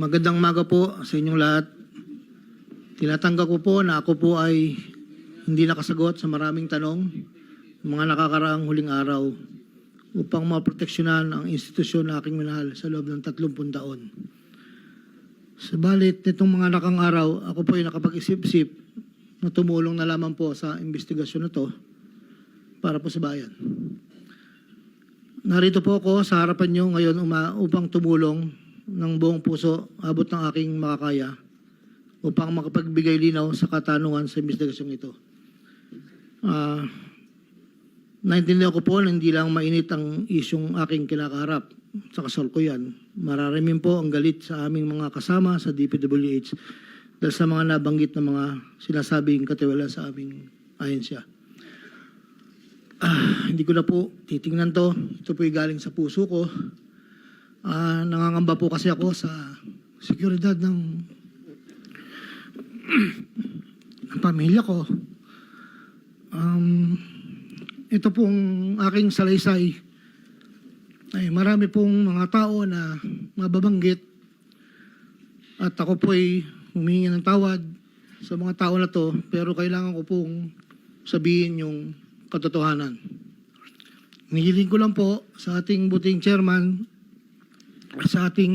Magandang maga po sa inyong lahat. Tinatanggap ko po na ako po ay hindi nakasagot sa maraming tanong mga nakakaraang huling araw upang maproteksyonan ang institusyon na aking minahal sa loob ng 30 taon. Subalit nitong mga nakang araw, ako po ay nakapag-isip-isip na tumulong na lamang po sa investigasyon na to para po sa bayan. Narito po ako sa harapan nyo ngayon upang tumulong ng buong puso abot ng aking makakaya upang makapagbigay linaw sa katanungan sa investigasyong ito. Ah, naintindihan ko po na hindi lang mainit ang isyong aking kinakaharap sa kasalkuyan. Mararamin po ang galit sa aming mga kasama sa DPWH dahil sa mga nabanggit na mga sinasabing katiwala sa aming ahensya. Ah, hindi ko na po titingnan to. Ito po galing sa puso ko. Ah, nangangamba po kasi ako sa seguridad ng, ng pamilya ko. Um, ito pong aking salaysay ay marami pong mga tao na mababanggit at ako po ay humingi ng tawad sa mga tao na to pero kailangan ko pong sabihin yung katotohanan. Nihiling ko lang po sa ating buting chairman sa ating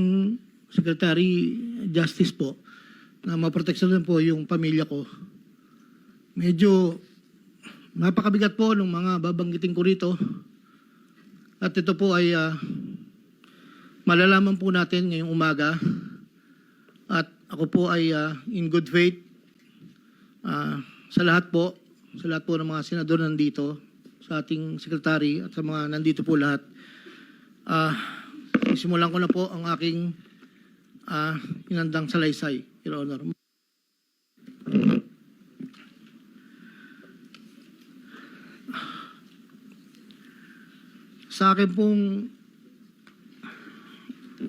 Secretary Justice po na maproteksyonan po yung pamilya ko. Medyo napakabigat po ng mga babanggitin ko rito. At ito po ay ah, malalaman po natin ngayong umaga. At ako po ay ah, in good faith ah, sa lahat po, sa lahat po ng mga senador nandito, sa ating sekretary at sa mga nandito po lahat. Ah, simulan ko na po ang aking ah, inandang salaysay, Your Honor. Sa akin pong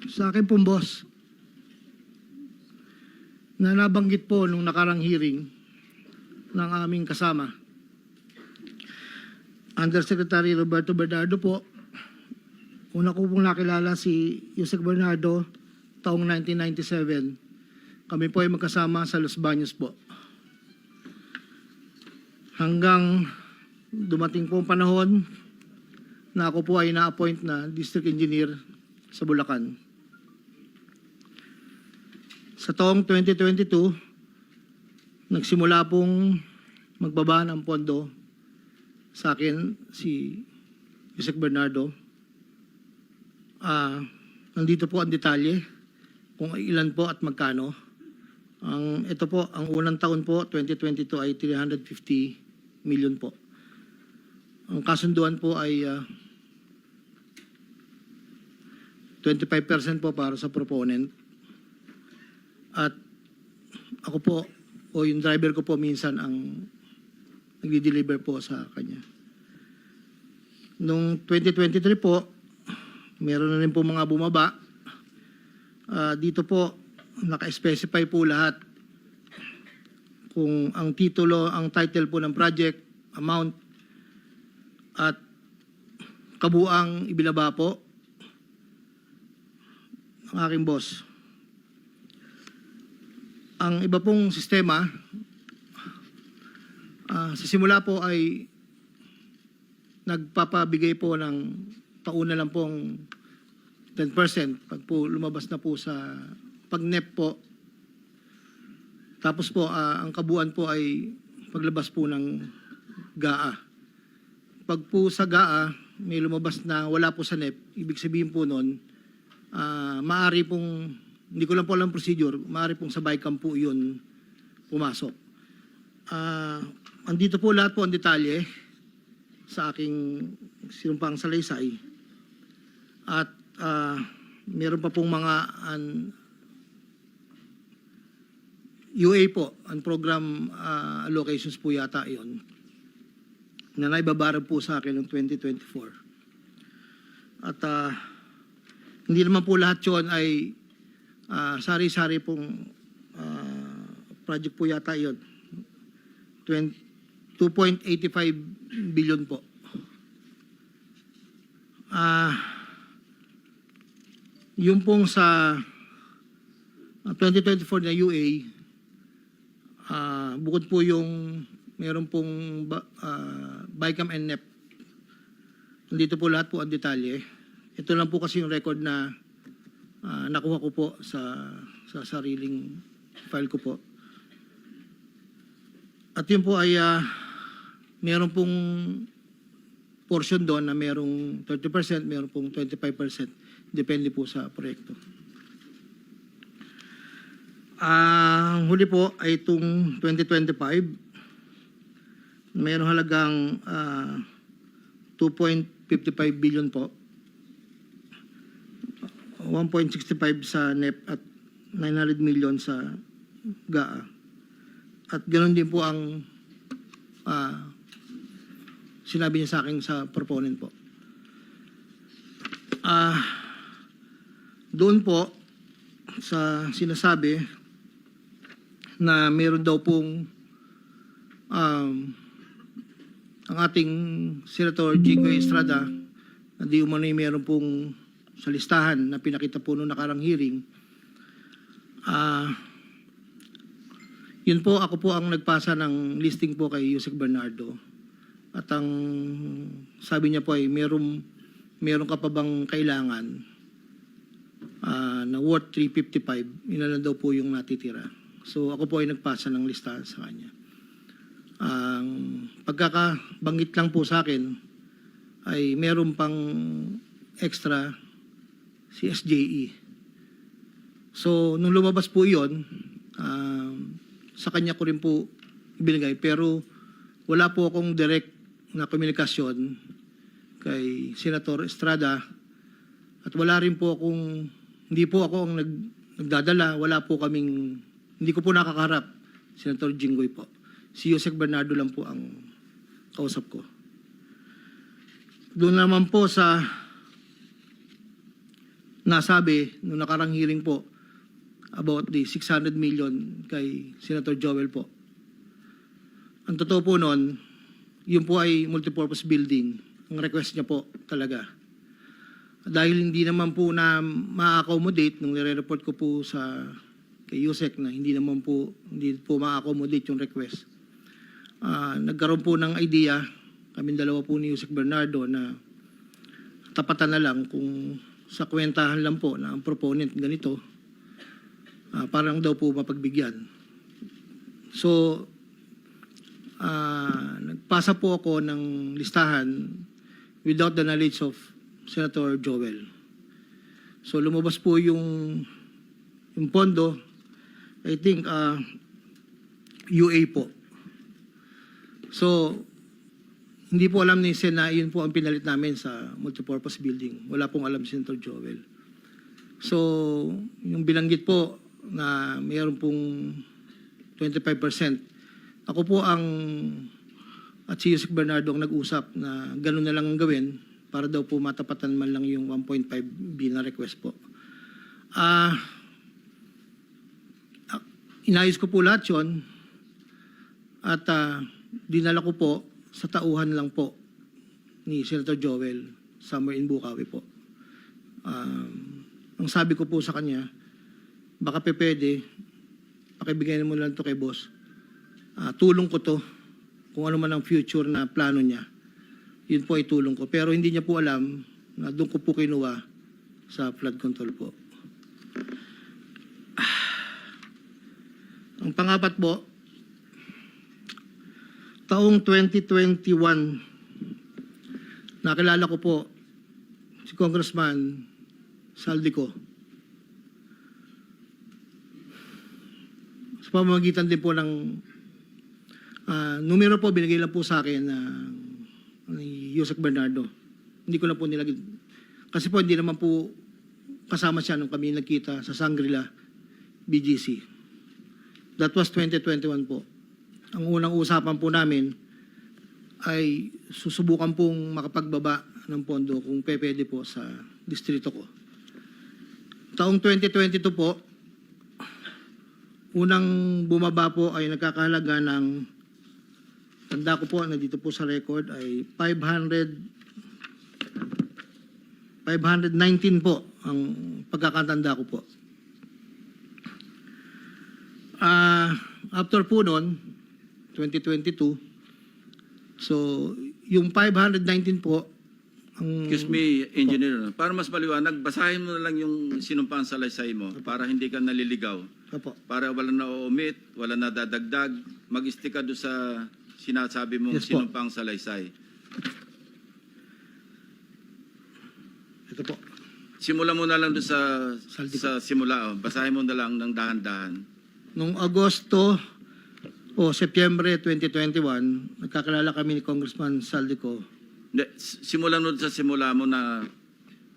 sa akin pong boss na nabanggit po nung nakarang hearing ng aming kasama. Undersecretary Roberto Bernardo po, una ko pong nakilala si Yusek Bernardo taong 1997. Kami po ay magkasama sa Los Baños po. Hanggang dumating po ang panahon na ako po ay na-appoint na district engineer sa Bulacan. Sa taong 2022, nagsimula pong magbaba ng pondo sa akin si Yusek Bernardo. Ah, nandito po ang detalye kung ilan po at magkano. Ang ito po, ang unang taon po 2022 ay 350 million po. Ang kasunduan po ay ah, 25% po para sa proponent. At ako po, o yung driver ko po minsan ang nagdi-deliver po sa kanya. Nung 2023 po, meron na rin po mga bumaba. Ah, dito po, naka-specify po lahat kung ang titulo, ang title po ng project, amount, at kabuang ibinaba po ng aking boss. Ang iba pong sistema, ah, sa simula po ay nagpapabigay po ng tauna lang pong 10% pag po lumabas na po sa pag-NEP po. Tapos po, ah, ang kabuuan po ay paglabas po ng GAA. Pag po sa GAA, may lumabas na wala po sa NEP, ibig sabihin po nun, ah maaari pong, hindi ko lang po alam procedure, maaari pong sa BICAM po yun pumasok. Ah, andito po lahat po ang detalye sa aking sinumpang salaysay. At ah, meron pa pong mga an, UA po, ang program ah, allocations po yata yon na naibabaran po sa akin noong 2024. At ah, hindi naman po lahat yun ay ah, sari-sari pong ah, project po yata. 20 2.85 billion po. Ah, yung pong sa ah, 2024 na UA, ah, bukod po yung meron pong ba, ah, BICAM and NEP, nandito po lahat po ang detalye. Ito lang po kasi yung record na ah, nakuha ko po sa, sa sariling file ko po. At yun po ay ah, meron pong portion doon na merong 30%, meron pong 25%. Depende po sa proyekto. Ang huli po ay itong 2025. Mayroong halagang ah, 2.55 billion po. 1.65 sa NEP at 900 million sa GAA. At ganoon din po ang ah, sinabi niya sa akin sa proponent po. Ah, doon po sa sinasabi na meron daw pong um, ang ating Senator Jigo Estrada na di umano'y meron pong sa listahan na pinakita po noong nakarang hearing. Ah, yun po, ako po ang nagpasa ng listing po kay Yusek Bernardo. At ang sabi niya po ay meron, meron ka pa bang kailangan ah, na worth 355, yun lang daw po yung natitira. So ako po ay nagpasa ng listahan sa kanya. Ang pagkakabanggit lang po sa akin ay meron pang extra si SJE. So nung lumabas po yon, sa kanya ko rin po ibinigay pero wala po akong direct na komunikasyon kay Senator Estrada at wala rin po akong hindi po ako ang nag, nagdadala, wala po kaming hindi ko po nakakaharap Senator Jinggoy po. Si Yusek Bernardo lang po ang kausap ko. Doon naman po sa nasabi nung nakarang hearing po about the 600 million kay Senator Joel po. Ang totoo po noon, yun po ay multipurpose building. Ang request niya po talaga. Dahil hindi naman po na ma-accommodate nung nire-report ko po sa kay Yusek na hindi naman po hindi po ma-accommodate yung request. Ah, nagkaroon po ng idea kami dalawa po ni Yusek Bernardo na tapatan na lang kung sa kwentahan lang po na ang proponent ganito ah, parang daw po mapagbigyan. So ah, nagpasa po ako ng listahan without the knowledge of Senator Joel. So lumabas po yung yung pondo, I think ah, UA po. So hindi po alam ni Sen na yun po ang pinalit namin sa multipurpose building. Wala pong alam si Senator Joel. So, yung binanggit po na mayroon pong 25%, ako po ang at si Yusek Bernardo ang nag-usap na gano'n na lang ang gawin para daw po matapatan man lang yung 1.5 B na request po. Ah, ah, inayos ko po lahat yun at ah, dinala ko po sa tauhan lang po ni Senator Joel somewhere in Bukawi po. Um, ang sabi ko po sa kanya, baka pe pwede, pakibigay mo lang to kay boss. Ah, tulong ko to kung ano man ang future na plano niya. Yun po ay tulong ko. Pero hindi niya po alam na doon ko po kinuha sa flood control po. Ang pangapat po, taong 2021, nakilala ko po si Congressman Saldico. Sa pamamagitan din po ng ah, numero po, binigay lang po sa akin na ni Yusek Bernardo. Hindi ko na po nilagay. Kasi po hindi naman po kasama siya nung kami nagkita sa Sangrila BGC. That was 2021 po. Ang unang usapan po namin ay susubukan pong makapagbaba ng pondo kung pwede po sa distrito ko. Taong 2022 po, unang bumaba po ay nagkakahalaga ng tanda ko po, nandito po sa record ay 500 519 po ang pagkakatanda ko po. after po noon, 2022, so yung 519 po, ang Excuse me, engineer. Para mas maliwanag, basahin mo na lang yung sinumpang salaysay mo para hindi ka naliligaw. Opo. Para wala na omit, wala na dadagdag. Mag-stick ka doon sa sinasabi mong Yes po. sinumpang salaysay. Ito po. Simula mo na lang doon sa, Saldi sa simula. Oh. Basahin mo na lang ng dahan-dahan. Noong Agosto o Setyembre 2021, nagkakilala kami ni Congressman Saldico. S- simulan mo sa simula mo na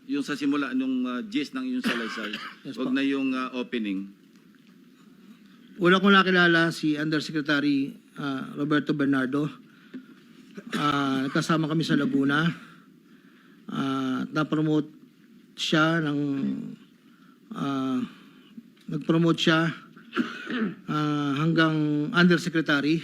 yung sa simula, yung uh, gist ng yung salaysay. Yes Huwag na yung uh, opening. Una kong nakilala si Undersecretary ah, Roberto Bernardo. Ah, nagkasama kami sa Laguna. Ah, na-promote siya ng ah, nag-promote siya ah, hanggang Undersecretary.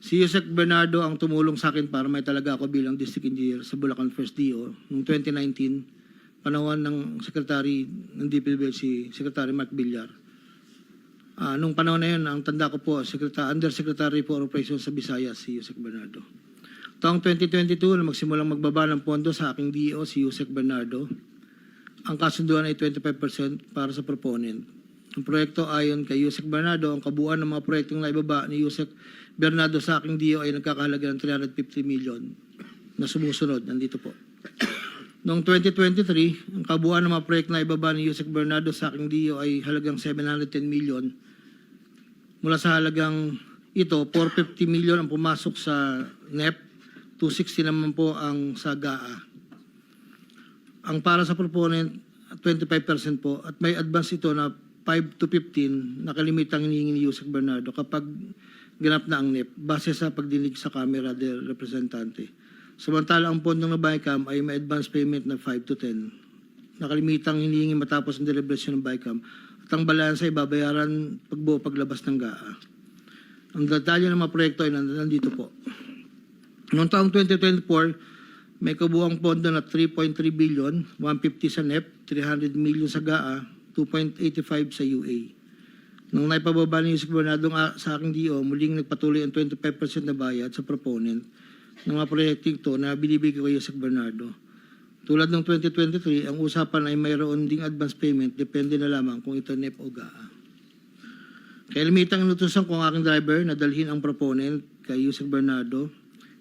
Si Yusek Bernardo ang tumulong sa akin para may talaga ako bilang District Engineer sa Bulacan First DO noong 2019, panahon ng Secretary ng DPWH si Secretary Mark Villar. Ah, nung panahon na yun, ang tanda ko po, Secretary, Undersecretary for Operations sa Visayas, si Yusek Bernardo. Taong 2022, na magsimulang magbaba ng pondo sa aking DO, si Yusek Bernardo. Ang kasunduan ay 25% para sa proponent. Ang proyekto ayon kay Yusek Bernardo, ang kabuuan ng mga proyektong naibaba ni Yusek Bernardo sa aking DO ay nagkakahalaga ng 350 million na sumusunod. Nandito po. Noong 2023, ang kabuuan ng mga proyekto na ibaba ni Yusek Bernardo sa aking DO ay halagang 710 million. Mula sa halagang ito, 450 million ang pumasok sa NEP, 260 naman po ang sa GAA. Ang para sa proponent, 25% po at may advance ito na 5 to 15 na kalimitang hinihingi ni Yusek Bernardo kapag ganap na ang NEP base sa pagdinig sa Kamera del Representante. Samantala ang pondong na BICAM ay may advance payment na 5 to 10 na kalimitang hinihingi matapos ang deliberation ng BICAM at ang balansa ay babayaran pagbuo paglabas ng GAA. Ang detalye ng mga proyekto ay nand- nandito po. Noong taong 2024, may kabuang pondo na 3.3 billion, 150 sa NEP, 300 million sa GAA, 2.85 sa UA. Nung naipababa ni Yusek Bernardo sa aking DO, muling nagpatuloy ang 25% na bayad sa proponent ng mga proyekting to na binibigay kay Yusek Bernardo. Tulad ng 2023, ang usapan ay mayroon ding advance payment, depende na lamang kung ito NEP o GAA. Kaya limitang inutusan ko ang aking driver na dalhin ang proponent kay Yusek Bernardo,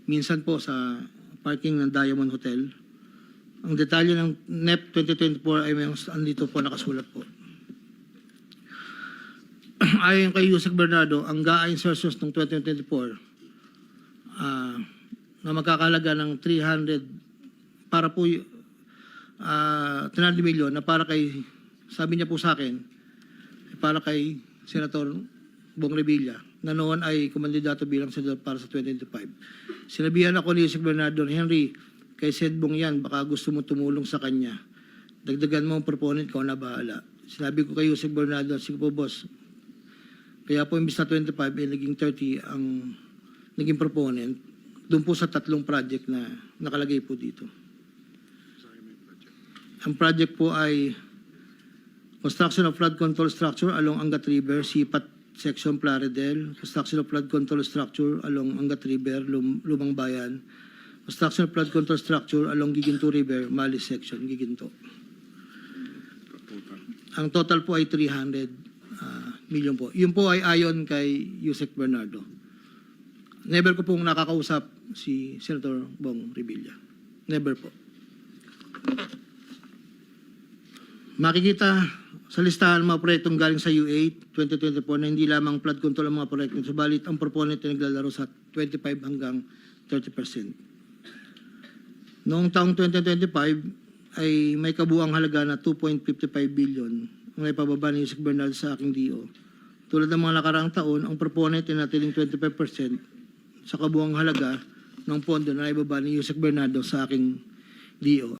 minsan po sa parking ng Diamond Hotel. Ang detalye ng NEP 2024 ay may andito po nakasulat po. Ayon kay Yusek Bernardo, ang GAA insertions ng 2024 ah, na magkakalaga ng 300 para po ah 300 million na para kay sabi niya po sa akin para kay Senator Bong Revilla na noon ay kumandidato bilang senador para sa 2025. Sinabihan ako ni Yusek Bernardo, Henry, kay Sed Bong yan, baka gusto mo tumulong sa kanya. Dagdagan mo ang proponent, ko na bahala. Sinabi ko kay Yusek Bernardo, sige po boss, kaya po imbis na 25, eh, naging 30 ang naging proponent doon po sa tatlong project na nakalagay po dito. Ang project po ay construction of flood control structure along Angat River, Sipat Section Plaridel, construction of flood control structure along Angat River, Lum- Lumang Bayan, construction of flood control structure along Giginto River, Mali Section, Giginto. Ang total po ay 300 ah, million po. Yun po ay ayon kay Yusek Bernardo. Never ko pong nakakausap si Senator Bong Revilla. Never po. Makikita sa listahan mga proyektong galing sa U8 2024 na hindi lamang flood control ang mga proyekto, subalit ang proponent ay naglalaro sa 25 hanggang 30%. Noong taong 2025 ay may kabuang halaga na 2.55 billion ang naipababa ni Yusek Bernal sa aking DO. Tulad ng mga nakaraang taon, ang proponent ay natiling 25% sa kabuang halaga ng pondo na naibaba ni Yusek Bernardo sa aking DO.